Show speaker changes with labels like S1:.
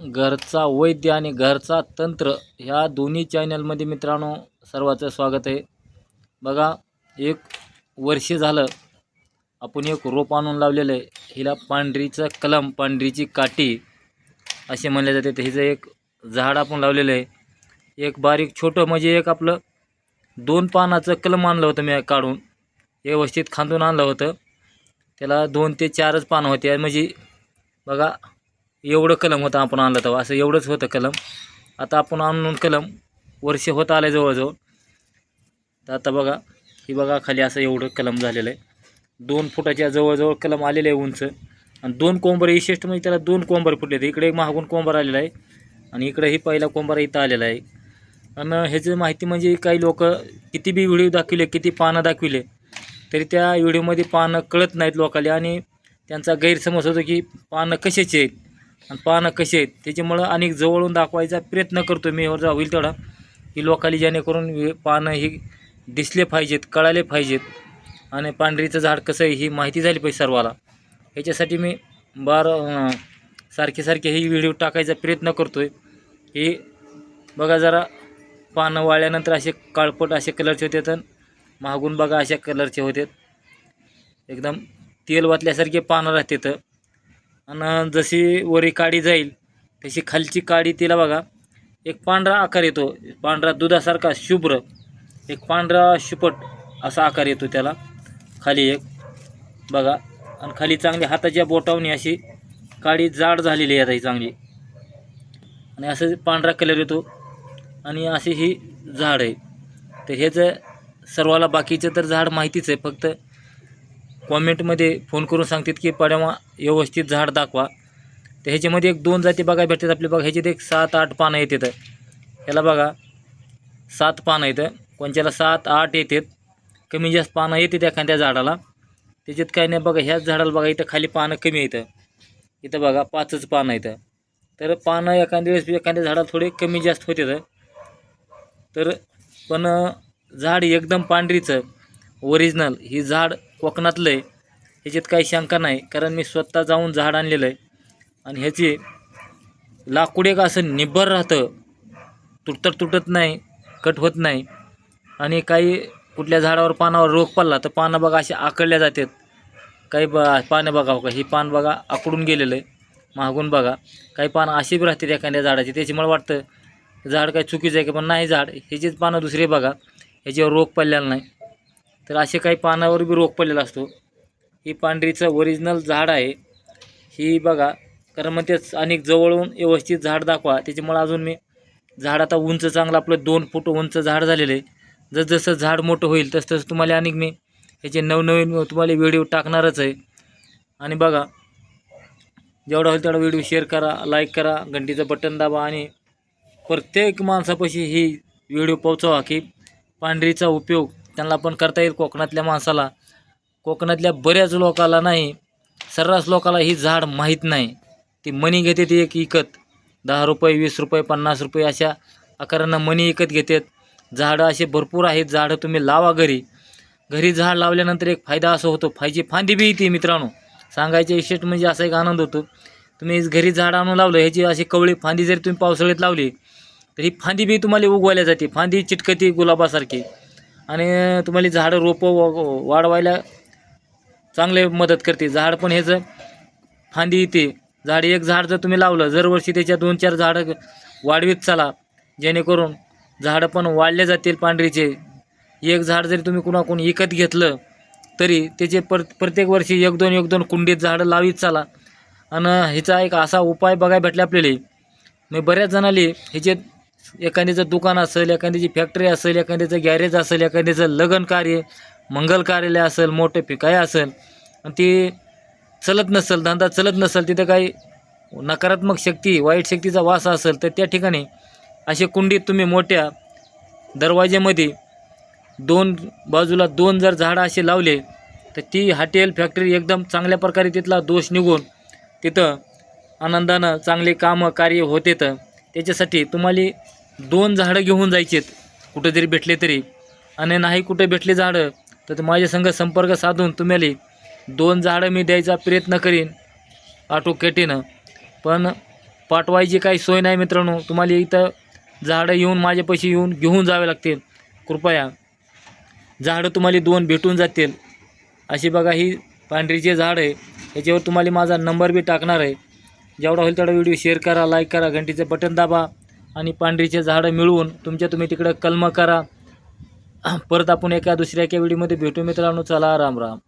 S1: घरचा वैद्य आणि घरचा तंत्र ह्या दोन्ही चॅनलमध्ये मित्रांनो सर्वाचं स्वागत आहे. बघा एक वर्ष झालं आपण एक रोप आणून लावलेलं आहे. हिला पांढरीचं कलम पांढरीची काठी असे म्हणले जाते. तर हिचं एक झाड आपण लावलेलं आहे. एक बारीक छोटं म्हणजे एक आपलं दोन पानाचं कलम आणलं होतं मी काढून. व्यवस्थित खांदून आणलं होतं. त्याला दोन ते चारच पानं होते. म्हणजे बघा एवढं कलम होतं आपण आणलं तेव्हा असं एवढंच होतं कलम. आता आपण आणून कलम वर्ष होत आलं जवळजवळ. तर आता बघा ही बघा खाली असं एवढं कलम झालेलं आहे. दोन फुटाच्या जवळजवळ कलम आलेलं आहे उंच. आणि दोन कोंबर विशिष्ट म्हणजे त्याला दोन कोंबर फुटले आहेत. इकडे एक मागून कोंबर आलेला आहे आणि इकडे ही पहिला कोंबर इथं आलेला आहे. आणि ह्याची माहिती म्हणजे काही लोक किती बी व्हिडिओ दाखविले किती पानं दाखविले तरी त्या व्हिडिओमध्ये पानं कळत नाहीत लोकाला आणि त्यांचा गैरसमज होतो की पानं कशाची आहेत? आणि पानं कशी आहेत त्याच्यामुळं अनेक जवळून दाखवायचा प्रयत्न करतो मी. एवढा होईल तेवढा. की लोकाली जेणेकरून पानं ही दिसले पाहिजेत कळाले पाहिजेत. आणि पांढरीचं झाड कसं आहे ही माहिती झाली पाहिजे सर्वाला. ह्याच्यासाठी मी बार सारखे सारखे ही व्हिडिओ टाकायचा प्रयत्न करतो आहे हे बघा जरा पानं वाळल्यानंतर असे काळपट असे कलरचे होते तर मागून बघा अशा कलरचे होते. एकदम तेल वाचल्यासारखे पानं राहतात आणि जशी वरी काडी जाईल तशी खालची काडी तिला बघा एक पांढरा आकार येतो. पांढरा दुधासारखा शुभ्र. एक पांढरा शुपट असा आकार येतो त्याला. खाली एक बघा. आणि खाली चांगली हाताच्या बोटावनी अशी काडी जाड झालेली आहे ही चांगली. आणि असं पांढरा कलर येतो. आणि अशी ही झाड आहे. तर ह्याचं सर्वाला बाकीचं तर झाड माहितीच आहे. फक्त कॉमेंटमध्ये फोन करून सांगतात की पाड्यामा व्यवस्थित झाड दाखवा. तर ह्याच्यामध्ये एक दोन जाती बघायला भेटतात आपले बघा. ह्याच्यात एक सात आठ पानं येतात. ह्याला बघा. सात पानं येतं कोणच्याला सात आठ येतात. कमी जास्त पानं येतात एखाद्या झाडाला. त्याच्यात काही नाही बघा. ह्याच झाडाला बघा. इथं खाली पानं कमी येतं इथं बघा. पाचच पानं येतं तर पानं एखाद्या वेळेस एखाद्या झाडाला थोडे कमी जास्त होते तर पण झाड एकदम पांढरीचं ओरिजिनल ही झाड कोकणातलं आहे. ह्याच्यात काही शंका नाही कारण मी स्वतः जाऊन झाड आणलेलं आहे. आणि ह्याची लाकूड एक असं निब्बर राहतं. तुटतर तुटत नाही कट होत नाही. आणि काही कुठल्या झाडावर पानावर रोग पडला तर पानं बघा अशी आकडल्या जातात. काही ब पानं बघा हो बघा ही पान बघा आकडून गेलेलं आहे. मागून बघा. काही पानं अशी बी राहतात एखाद्या झाडाची त्याच्यामुळे वाटतं झाड काही चुकीचं आहे की पण नाही झाड. ह्याचीच पानं दुसरे बघा. ह्याच्यावर रोग पडलेला नाही. तर असे काही पानावर बी रोग पडलेला असतो. ही पांढरीचं ओरिजिनल झाड आहे. ही बघा कारण मग तेच अनेक जवळून व्यवस्थित झाड दाखवा. त्याच्यामुळं अजून मी झाड आता उंच चांगलं आपलं दोन फूट उंच झाड झालेलं आहे. जसजसं झाड मोठं होईल तसं तसं तुम्हाला अनेक मी ह्याचे नवनवीन तुम्हाला व्हिडिओ टाकणारच आहे. आणि बघा जेवढा होईल तेवढा व्हिडिओ शेअर करा लाईक करा घंटीचं बटन दाबा आणि प्रत्येक माणसापाशी ही व्हिडिओ पोहोचवा की पांढरीचा उपयोग त्यांना पण करता येईल कोकणातल्या माणसाला. कोकणातल्या बऱ्याच लोकाला नाही सर्रास लोकाला ही झाड माहीत नाही. ती मनी घेते ती एक विकत दहा रुपये वीस रुपये पन्नास रुपये अशा आकारांना मनी विकत घेतात. झाडं असे भरपूर आहेत झाडं तुम्ही लावा घरी. घरी झाड लावल्यानंतर एक फायदा असं होतो फायची फांदी बी येते मित्रांनो. सांगायचे विशेष म्हणजे असा एक आनंद होतो. तुम्ही घरी झाड आणून लावलं ह्याची अशी कवळी फांदी जरी तुम्ही पावसाळ्यात लावली तर ही फांदी बी तुम्हाला उगवायला जाते. फांदी चिटकती गुलाबासारखी. आणि तुम्हाला झाडं रोपं व- वाढवायला चांगले मदत करते. झाड पण ह्याचं फांदी येते. झाड एक झाड जर तुम्ही लावलं दरवर्षी त्याच्या दोन चार झाडं वाढवीत चाला. जेणेकरून झाडं पण वाढले जातील पांढरीचे. एक झाड जरी तुम्ही कुणाकडून विकत घेतलं तरी त्याचे पर प्रत्येक वर्षी एक दोन एक दोन कुंडीत झाडं लावीत चाला. आणि ह्याचा एक असा उपाय बघाय भेटला आपल्याला. मी बऱ्याच जणाली ह्याचे एखाद्याचं दुकान असेल एखाद्याची फॅक्टरी असेल एखाद्याचं गॅरेज असेल एखाद्याचं लग्न कार्य मंगल कार्यालय असेल मोठं पी काय असेल आणि ती चलत नसेल धंदा चलत नसेल तिथं काही नकारात्मक शक्ती वाईट शक्तीचा वास असेल तर त्या ठिकाणी असे कुंडीत तुम्ही मोठ्या दरवाज्यामध्ये दोन बाजूला दोन जर झाडं असे लावले तर ती हॉटेल फॅक्टरी एकदम चांगल्या प्रकारे तिथला दोष निघून तिथं आनंदानं चांगले कामं कार्य होते तर त्याच्यासाठी तुम्हाला दोन झाडं घेऊन जायचेत कुठं जरी भेटले तरी. आणि नाही कुठे भेटले झाडं तर माझ्या संग संपर्क साधून तुम्हाला दोन झाडं मी द्यायचा प्रयत्न करीन आटोकेटीनं पण पाठवायची काही सोय नाही मित्रांनो. तुम्हाला इथं झाडं येऊन माझ्यापाशी येऊन घेऊन जावे लागतील. कृपया. झाडं तुम्हाला दोन भेटून जातील. अशी बघा ही पांढरीचे झाड आहे. याच्यावर तुम्हाला माझा नंबर बी टाकणार आहे. जेवढा होईल तेवढा व्हिडिओ शेअर करा लाईक करा घंटीचं बटन दाबा आणि पांढरीचे झाडं मिळवून तुमच्या तुम्ही तिकडं कलम करा. परत आपण एका दुसऱ्या एका व्हिडिओमध्ये भेटू मित्रांनो. चला राम राम.